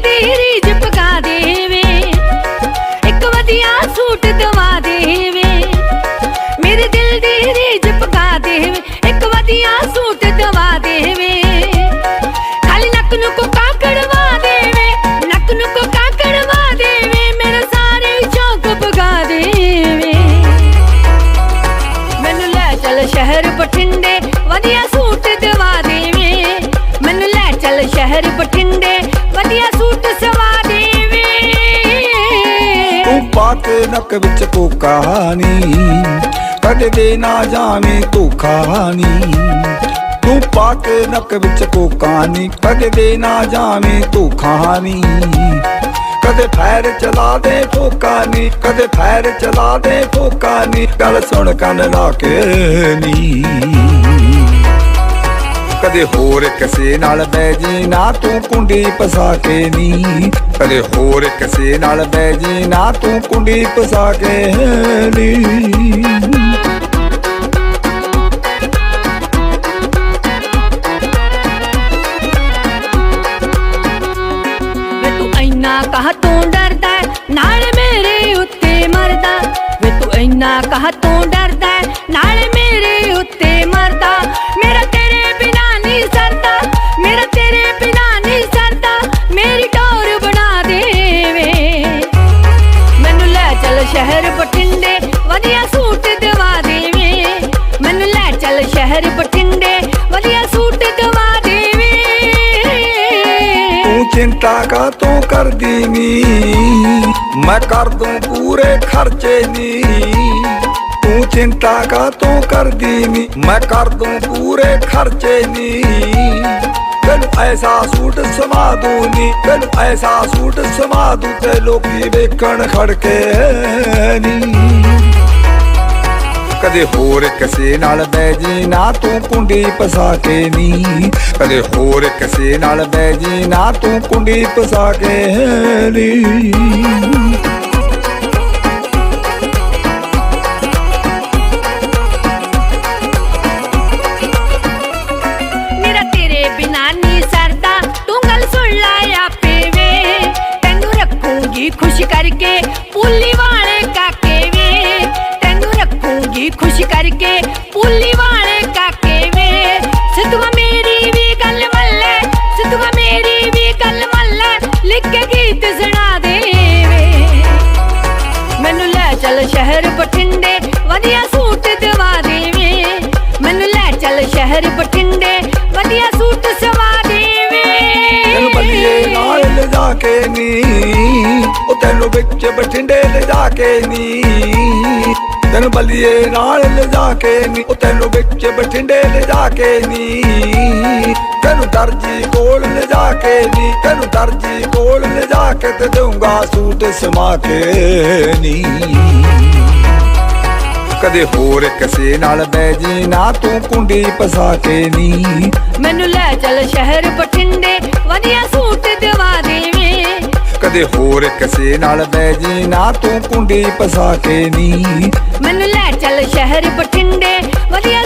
ਦੀ ਰੀਝ ਪਕਾ ਦੇਵੇ। ਇੱਕ ਵਧੀਆ ਸੂਟ ਦਵਾ ਦੇਵੇ। ਮੇਰੇ ਦਿਲ ਦੀ ਰੀਝ ਪਕਾ ਦੇਵੇ। ਇੱਕ ਵਧੀਆ ਸੂਟ ਦਵਾ ਦੇਵੇ। ਖਾਲੀ ਨੱਕ ਨੂੰ ਕੋ ਕਾਕੜਵਾ ਦੇਵੇ। ਨੱਕ ਨੂੰ ਕੋ ਕਾਕੜਵਾ ਦੇਵੇ। ਮੇਰੇ ਸਾਰੇ ਚੌਕ ਪਕਾ ਦੇਵੇ। ਮੈਨੂੰ ਲੈ ਚੱਲ ਸ਼ਹਿਰ ਬਠਿੰਡੇ। ਵਧੀਆ ਤੂੰ ਨੱਕ ਵਿੱਚ ਕੋਕਾ ਨੀ। ਕਦੇ ਦੇ ਨਾ ਜਾਵੇਂ ਧੋਖਾ ਨੀ। ਤੂੰ ਪਾ ਕੇ ਨੱਕ ਵਿੱਚ ਕੋਕਾ ਨੀ। ਕਦੇ ਦੇ ਨਾ ਜਾਵੇਂ ਧੋਖਾ ਨੀ। ਕਦੇ ਫੈਰ ਚਲਾ ਦੇ ਫੋਕਾ ਨੀ। ਕਦੇ ਫੈਰ ਚਲਾ ਦੇ ਫੋਕਾ ਨੀ। ਗੱਲ ਸੁਣ ਕੰਨ ਲਾ ਕੇ ਨੀ। ਕਦੇ ਹੋਰ ਕਿਸੇ ਨਾਲ ਬਹਿ ਜੀ ਨਾ, ਤੂੰ ਕੁੰਡੀ ਪਸਾ ਕੇ ਨੀ। ਕਦੇ ਹੋਰ ਕਿਸੇ ਨਾਲ ਬਹਿ ਜੀ ਨਾ, ਤੂੰ ਕੁੰਡੀ ਪਸਾ ਕੇ ਨੀ। ਵੇ ਤੂੰ ਇੰਨਾ ਕਹ ਤੂੰ ਡਰਦਾ ਨਾਲ ਮੇਰੇ ਉੱਤੇ ਮਰਦਾ। ਵੇ ਤੂੰ ਇੰਨਾ ਕਹ ਤੂੰ ਡਰਦਾ ਨਾਲ ਮੇਰੇ ਉੱਤੇ ਚਿੰਤਾ ਕਾ ਤੂੰ ਕਰਦੀ ਨੀ? ਮੈਂ ਕਰ ਦੂੰ ਪੂਰੇ ਖਰਚੇ ਨੀ। ਤੂੰ ਚਿੰਤਾ ਕਾ ਤੂੰ ਕਰਦੀ ਨੀ? ਮੈਂ ਕਰ ਦੂੰ ਪੂਰੇ ਖਰਚੇ ਨੀ। ਤੈਨੂੰ ਐਸਾ ਸੂਟ ਸਮਾ ਦੂੰ ਨੀ। ਤੈਨੂੰ ਐਸਾ ਸੂਟ ਸਮਾ ਦੂੰ ਤੇ ਲੋਕੀ ਵੇਖਣ ਖੜਕੇ ਨੀ। ਕਦੇ ਹੋਰ ਕਿਸੇ ਨਾਲ ਬਹਿ ਜੀ ਨਾ, ਤੂੰ ਕੁੰਡੀ ਪਸਾ ਕੇ ਨੀ। ਕਦੇ ਹੋਰ ਕਿਸੇ ਨਾਲ ਬਹਿ ਜੀ ਨਾ, ਤੂੰ ਕੁੰਡੀ ਪਸਾ ਕੇ ਨੀ। ਖੁਸ਼ ਪੁੱਲੀ ਵਾਲੇ ਕਾਕੇ ਵੇ। ਸਿੱਧੂਆ ਮੇਰੀ ਵੀ ਗੱਲ ਮੱਲੇ ਸਿੱਧੂਆ ਮੇਰੀ ਵੀ ਗੱਲ ਮੱਲੇ ਲਿਖ ਕੇ ਗੀਤ ਸੁਣਾ ਦੇਵੇ ਮੈਨੂੰ ਲੈ ਚੱਲ ਸ਼ਹਿਰ ਬਠਿੰਡੇ, ਵਧੀਆ ਸੂਟ ਦਵਾ ਦੇਵੇ ਮੈਨੂੰ ਲੈ ਚੱਲ ਸ਼ਹਿਰ ਬਠਿੰਡੇ, ਵਧੀਆ ਸੂਟ ਸਵਾ ਦੇਵੇ ਤੈਨੂੰ ਬੱਲੀਏ ਨਾਲ ਲਿਜਾ ਕੇ ਨੀ, ਉਹ ਤੈਨੂੰ ਵਿੱਚ ਬਠਿੰਡੇ ਲਿਜਾ ਕੇ ਨੀ। ਤੈਨੂੰ ਬੱਲੀਏ ਨਾਲ ਲਿਜਾ ਕੇ ਨੀ ਉਹ ਤੈਨੂੰ ਵਿੱਚ ਬਠਿੰਡੇ ਲਿਜਾ ਕੇ ਨੀ। ਤੈਨੂੰ ਦਰਜੀ ਕੋਲ ਲਿਜਾ ਕੇ ਨੀ ਤੈਨੂੰ ਦਰਜੀ ਕੋਲ ਲਿਜਾ ਕੇ ਤੇ ਦਊਂਗਾ ਸੂਟ ਸਮਾ ਕੇ ਨੀ। ਕਦੇ ਹੋਰ ਕਿਸੇ ਨਾਲ ਬਹਿ ਜੀ ਨਾ ਤੂੰ ਕੁੰਡੀ ਪਸਾ ਕੇ ਨੀ। ਮੈਨੂੰ ਲੈ ਚੱਲ ਸ਼ਹਿਰ ਬਠਿੰਡੇ ਵਧੀਆ ਸੂਟ ਦਵਾ ਦੇਵੇ। ਕਦੇ ਹੋਰ ਕਿਸੇ ਨਾਲ ਬਹਿ ਜੀ ਨਾ ਤੂੰ ਕੁੰਡੀ ਪਸਾ ਕੇ ਨੀ। ਸ਼ਹਿਰ ਬਠਿੰਡੇ ਵਧੀਆ